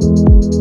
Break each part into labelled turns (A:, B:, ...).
A: thank you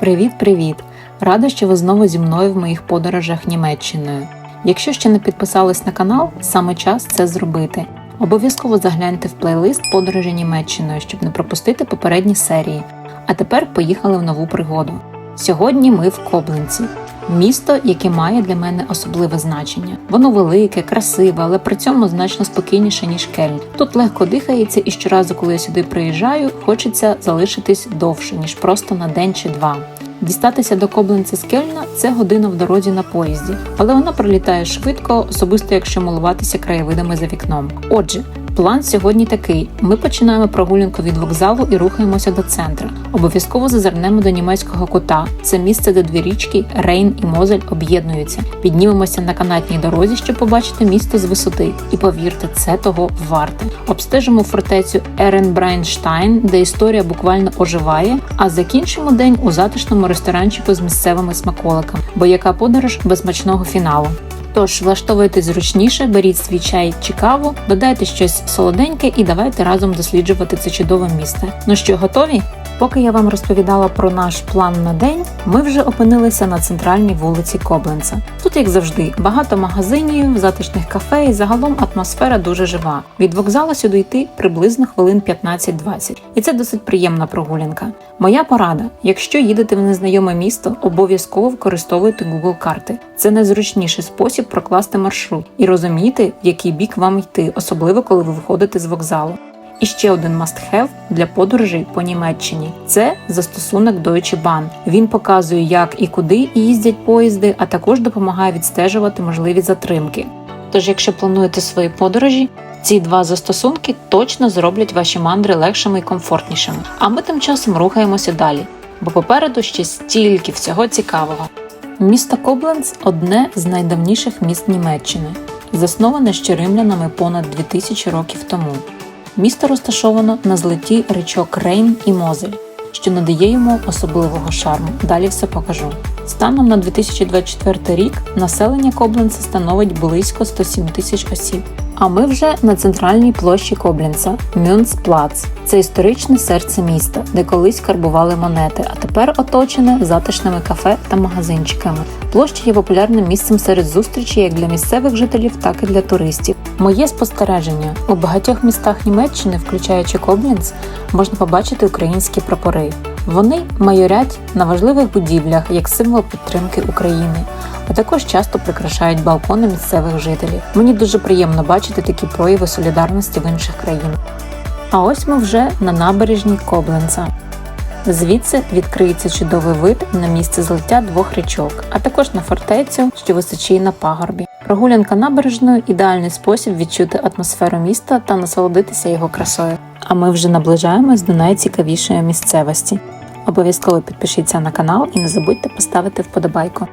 A: Привіт-привіт! Рада, що ви знову зі мною в моїх подорожах Німеччиною. Якщо ще не підписались на канал, саме час це зробити. Обов'язково загляньте в плейлист Подорожі Німеччиною, щоб не пропустити попередні серії. А тепер поїхали в нову пригоду. Сьогодні ми в Кобленці. Місто, яке має для мене особливе значення. Воно велике, красиве, але при цьому значно спокійніше, ніж Кельн. Тут легко дихається, і щоразу, коли я сюди приїжджаю, хочеться залишитись довше, ніж просто на день чи два. Дістатися до Кобленця з Кельна це година в дорозі на поїзді, але вона пролітає швидко, особисто якщо милуватися краєвидами за вікном. Отже, план сьогодні такий: ми починаємо прогулянку від вокзалу і рухаємося до центра. Обов'язково зазирнемо до німецького кута. Це місце, де дві річки Рейн і Мозель об'єднуються. Піднімемося на канатній дорозі, щоб побачити місто з висоти. І повірте, це того варте. Обстежимо фортецю Еренбрайнштайн, де історія буквально оживає. А закінчимо день у затишному ресторанчику з місцевими смаколиками. Бо яка подорож без смачного фіналу. Тож влаштовуйтесь зручніше, беріть свій чай чи каву, додайте щось солоденьке і давайте разом досліджувати це чудове місце. Ну що, готові? Поки я вам розповідала про наш план на день, ми вже опинилися на центральній вулиці Кобленца. Тут, як завжди, багато магазинів, затишних кафе і загалом атмосфера дуже жива. Від вокзалу сюди йти приблизно хвилин 15-20. І це досить приємна прогулянка. Моя порада: якщо їдете в незнайоме місто, обов'язково використовуйте Google карти. Це найзручніший спосіб прокласти маршрут і розуміти, в який бік вам йти, особливо коли ви виходите з вокзалу. І ще один must-have для подорожей по Німеччині це застосунок Deutsche Bahn. Він показує, як і куди їздять поїзди, а також допомагає відстежувати можливі затримки. Тож, якщо плануєте свої подорожі, ці два застосунки точно зроблять ваші мандри легшими і комфортнішими. А ми тим часом рухаємося далі, бо попереду ще стільки всього цікавого. Місто Кобленц одне з найдавніших міст Німеччини, засноване ще римлянами понад 2000 років тому. Місто розташовано на злеті річок Рейн і Мозель, що надає йому особливого шарму. Далі все покажу. Станом на 2024 рік населення Кобленца становить близько 107 тисяч осіб. А ми вже на центральній площі Коблінца Мюнцплац. Це історичне серце міста, де колись карбували монети, а тепер оточене затишними кафе та магазинчиками. Площа є популярним місцем серед зустрічей як для місцевих жителів, так і для туристів. Моє спостереження у багатьох містах Німеччини, включаючи Коблінц, можна побачити українські прапори. Вони майорять на важливих будівлях як символ підтримки України, а також часто прикрашають балкони місцевих жителів. Мені дуже приємно бачити такі прояви солідарності в інших країнах. А ось ми вже на набережній Кобленца. Звідси відкриється чудовий вид на місце злиття двох річок, а також на фортецю, що височіє на пагорбі. Прогулянка набережною ідеальний спосіб відчути атмосферу міста та насолодитися його красою. А ми вже наближаємось до найцікавішої місцевості. Обов'язково підпишіться на канал і не забудьте поставити вподобайку.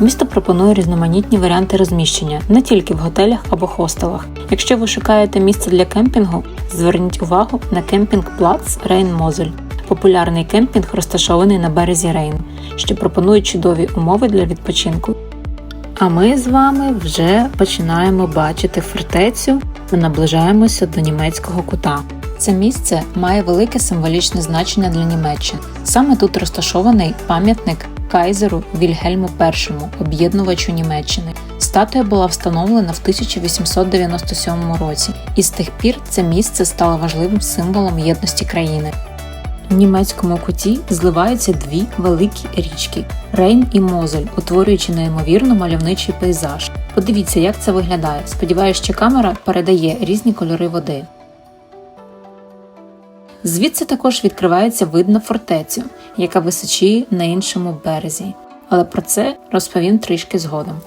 A: Місто пропонує різноманітні варіанти розміщення не тільки в готелях або хостелах. Якщо ви шукаєте місце для кемпінгу, зверніть увагу на кемпінг Плац Рейн Мозель. Популярний кемпінг розташований на березі Рейн, що пропонує чудові умови для відпочинку. А ми з вами вже починаємо бачити фортецю та наближаємося до німецького кута. Це місце має велике символічне значення для Німеччини. Саме тут розташований пам'ятник кайзеру Вільгельму І, об'єднувачу Німеччини. Статуя була встановлена в 1897 році, і з тих пір це місце стало важливим символом єдності країни. У німецькому куті зливаються дві великі річки Рейн і Мозель, утворюючи неймовірно мальовничий пейзаж. Подивіться, як це виглядає. Сподіваюсь, що камера передає різні кольори води. Звідси також відкривається вид на фортецю, яка височіє на іншому березі. Але про це розповім трішки згодом.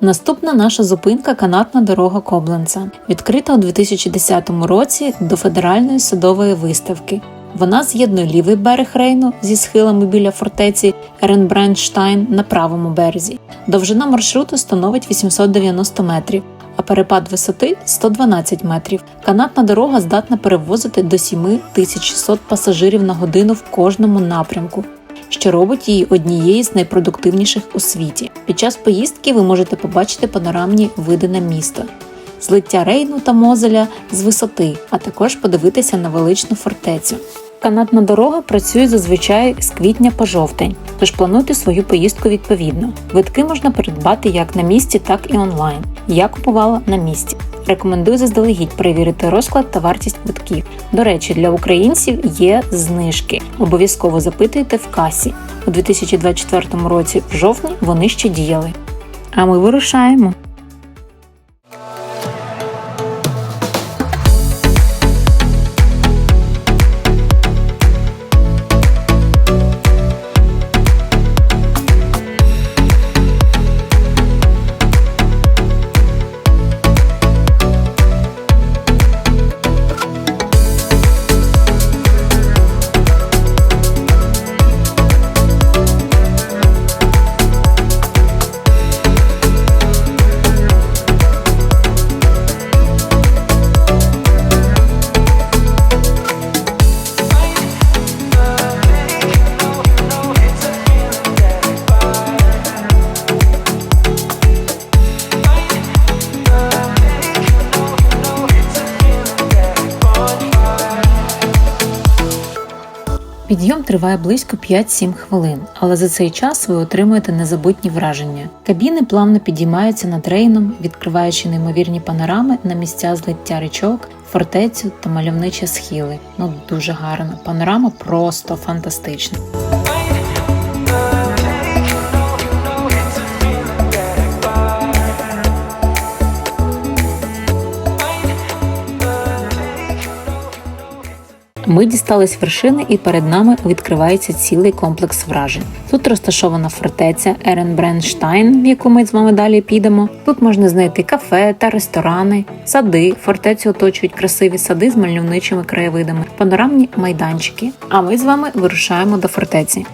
A: Наступна наша зупинка канатна дорога Кобленца, відкрита у 2010 році до федеральної садової виставки. Вона з'єднує лівий берег Рейну зі схилами біля фортеці Еренбрандштайн на правому березі. Довжина маршруту становить 890 метрів, перепад висоти 112 метрів. Канатна дорога здатна перевозити до 7600 пасажирів на годину в кожному напрямку що робить її однією з найпродуктивніших у світі. Під час поїздки ви можете побачити панорамні види на місто, злиття Рейну та Мозеля з висоти, а також подивитися на величну фортецю. Канатна дорога працює зазвичай з квітня по жовтень, тож плануйте свою поїздку відповідно. Квитки можна придбати як на місці, так і онлайн. Я купувала на місці. Рекомендую заздалегідь перевірити розклад та вартість квитків. До речі, для українців є знижки. Обов'язково запитуйте в касі. У 2024 році в жовтні вони ще діяли. А ми вирушаємо. Триває близько 5-7 хвилин, але за цей час ви отримуєте незабутні враження. Кабіни плавно підіймаються над рейном, відкриваючи неймовірні панорами на місця злиття річок, фортецю та мальовничі схили. Ну дуже гарно. Панорама просто фантастична. Ми дістались вершини, і перед нами відкривається цілий комплекс вражень. Тут розташована фортеця Еренбренштайн, в яку ми з вами далі підемо. Тут можна знайти кафе та ресторани, сади. Фортецю оточують красиві сади з мальовничими краєвидами, панорамні майданчики. А ми з вами вирушаємо до фортеці.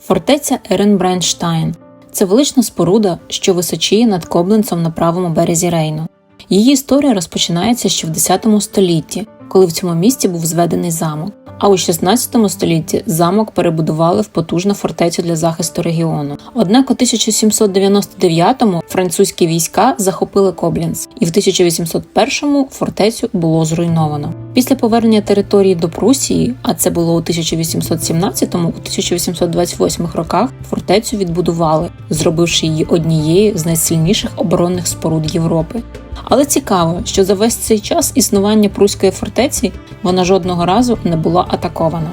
A: Фортеця Еренбренштайн це велична споруда, що височіє над Кобленцем на правому березі Рейну. Її історія розпочинається ще в X столітті, коли в цьому місті був зведений замок. А у 16 столітті замок перебудували в потужну фортецю для захисту регіону. Однак у 1799-му французькі війська захопили Коблінс, і в 1801-му фортецю було зруйновано. Після повернення території до Прусії, а це було у 1817-му, у 1828 роках, фортецю відбудували, зробивши її однією з найсильніших оборонних споруд Європи. Але цікаво, що за весь цей час існування Пруської фортеці вона жодного разу не була атакована.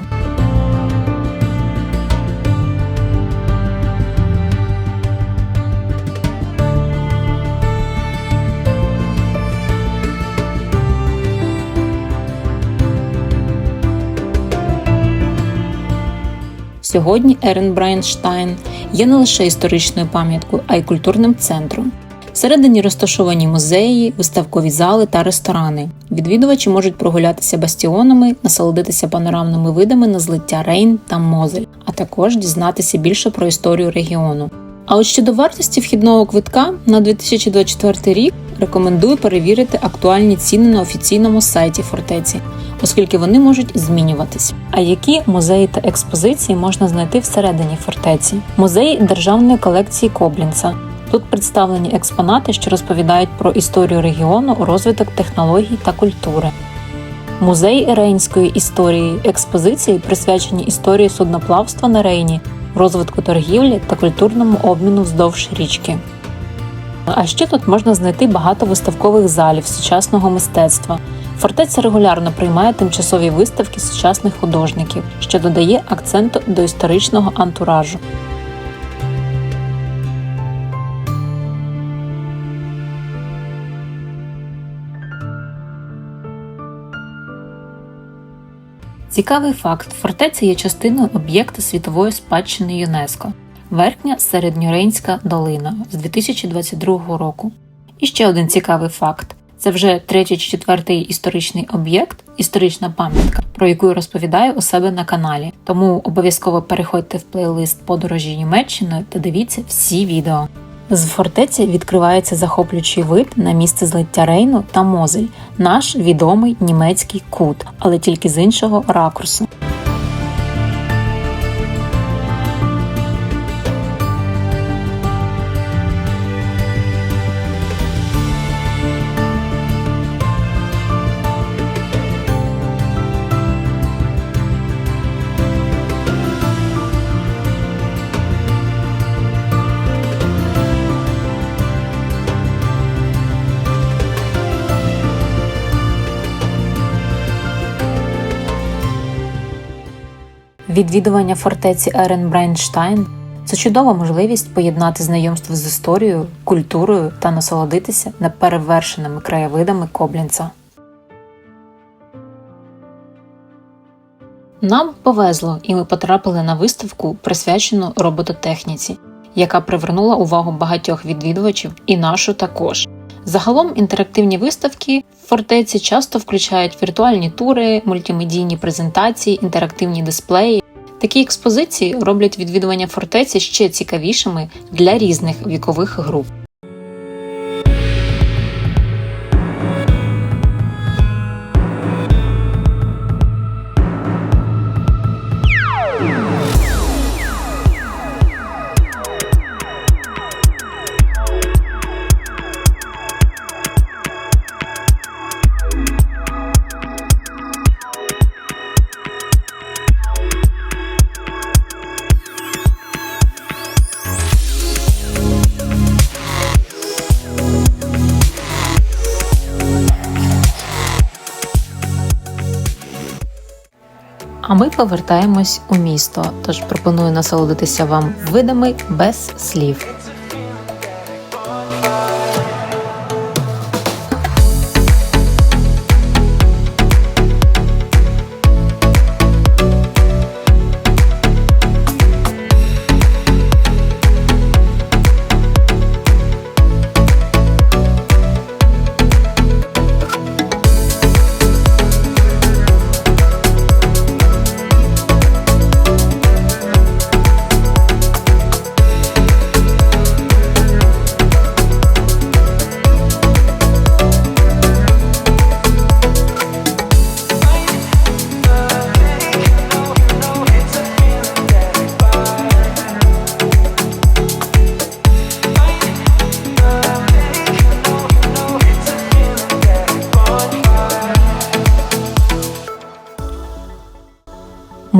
A: Сьогодні Еренбрайнштайн є не лише історичною пам'яткою, а й культурним центром. Всередині розташовані музеї, виставкові зали та ресторани. Відвідувачі можуть прогулятися бастіонами, насолодитися панорамними видами на злиття Рейн та Мозель, а також дізнатися більше про історію регіону. А от щодо вартості вхідного квитка на 2024 рік рекомендую перевірити актуальні ціни на офіційному сайті фортеці, оскільки вони можуть змінюватись. А які музеї та експозиції можна знайти всередині фортеці? Музей державної колекції Коблінца. Тут представлені експонати, що розповідають про історію регіону, розвиток технологій та культури. Музей Рейнської історії експозиції присвячені історії судноплавства на Рейні, розвитку торгівлі та культурному обміну вздовж річки. А ще тут можна знайти багато виставкових залів сучасного мистецтва. Фортеця регулярно приймає тимчасові виставки сучасних художників, що додає акценту до історичного антуражу. Цікавий факт: фортеця є частиною об'єкта світової спадщини ЮНЕСКО Верхня Середньорейнська долина з 2022 року. І ще один цікавий факт: це вже третій чи четвертий історичний об'єкт, історична пам'ятка, про яку я розповідаю у себе на каналі. Тому обов'язково переходьте в плейлист подорожі Німеччиною та дивіться всі відео. З фортеці відкривається захоплюючий вид на місце злиття Рейну та Мозель, наш відомий німецький кут, але тільки з іншого ракурсу. Відвідування фортеці Еренбрейнштайн це чудова можливість поєднати знайомство з історією, культурою та насолодитися неперевершеними краєвидами Коблінца. Нам повезло, і ми потрапили на виставку, присвячену робототехніці, яка привернула увагу багатьох відвідувачів і нашу також. Загалом інтерактивні виставки в фортеці часто включають віртуальні тури, мультимедійні презентації, інтерактивні дисплеї. Такі експозиції роблять відвідування фортеці ще цікавішими для різних вікових груп. Ми повертаємось у місто, тож пропоную насолодитися вам видами без слів.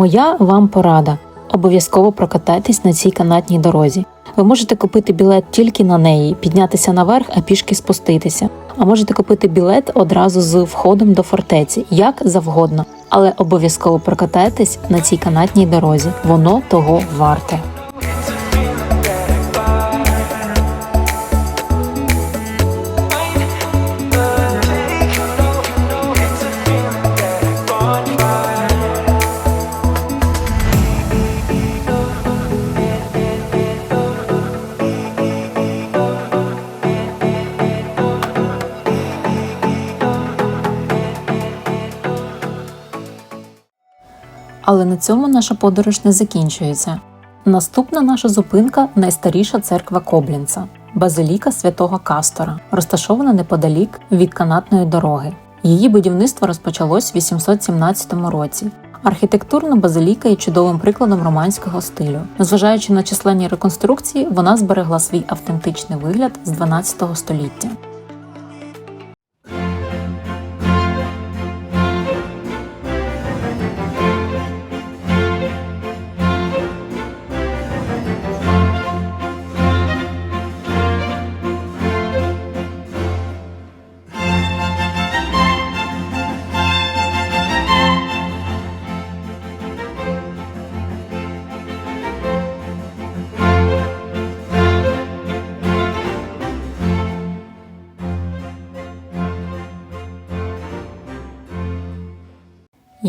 A: Моя вам порада. Обов'язково прокатайтесь на цій канатній дорозі. Ви можете купити білет тільки на неї, піднятися наверх, а пішки спуститися. А можете купити білет одразу з входом до фортеці, як завгодно. Але обов'язково прокатайтесь на цій канатній дорозі. Воно того варте. Але на цьому наша подорож не закінчується. Наступна наша зупинка найстаріша церква Коблінца базиліка святого Кастора, розташована неподалік від канатної дороги. Її будівництво розпочалось в 817 році. Архітектурна базиліка є чудовим прикладом романського стилю. Незважаючи на численні реконструкції, вона зберегла свій автентичний вигляд з 12 століття.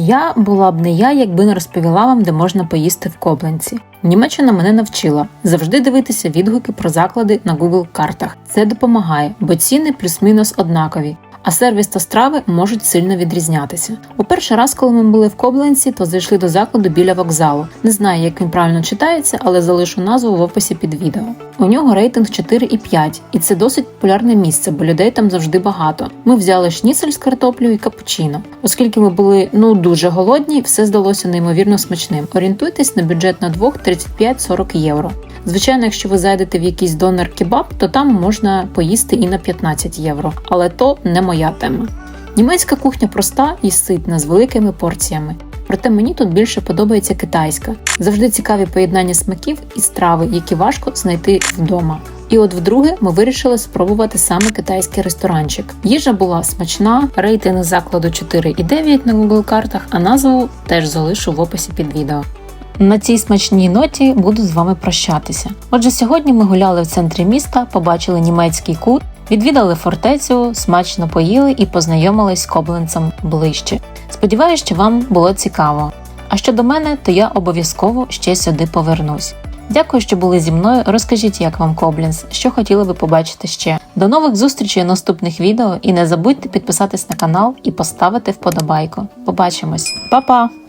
A: Я була б не я, якби не розповіла вам, де можна поїсти в Кобленці. Німеччина мене навчила завжди дивитися відгуки про заклади на Google картах. Це допомагає, бо ціни плюс-мінус однакові. А сервіс та страви можуть сильно відрізнятися. У перший раз, коли ми були в Кобленці, то зайшли до закладу біля вокзалу. Не знаю, як він правильно читається, але залишу назву в описі під відео. У нього рейтинг 4,5, і це досить популярне місце, бо людей там завжди багато. Ми взяли шніцель з картоплею і капучино. Оскільки ми були ну дуже голодні, все здалося неймовірно смачним. Орієнтуйтесь на бюджет на двох 35-40 євро. Звичайно, якщо ви зайдете в якийсь донор кебаб, то там можна поїсти і на 15 євро, але то не моя тема. Німецька кухня проста і ситна з великими порціями. Проте мені тут більше подобається китайська. Завжди цікаві поєднання смаків і страви, які важко знайти вдома. І от вдруге ми вирішили спробувати саме китайський ресторанчик. Їжа була смачна, рейтинг закладу 4,9 на Google картах, а назву теж залишу в описі під відео. На цій смачній ноті буду з вами прощатися. Отже, сьогодні ми гуляли в центрі міста, побачили німецький кут, відвідали фортецю, смачно поїли і познайомились з кобленцем ближче. Сподіваюся, що вам було цікаво. А щодо мене, то я обов'язково ще сюди повернусь. Дякую, що були зі мною. Розкажіть, як вам Коблінс, що хотіли би побачити ще. До нових зустрічей у наступних відео і не забудьте підписатись на канал і поставити вподобайку. Побачимось, Па-па!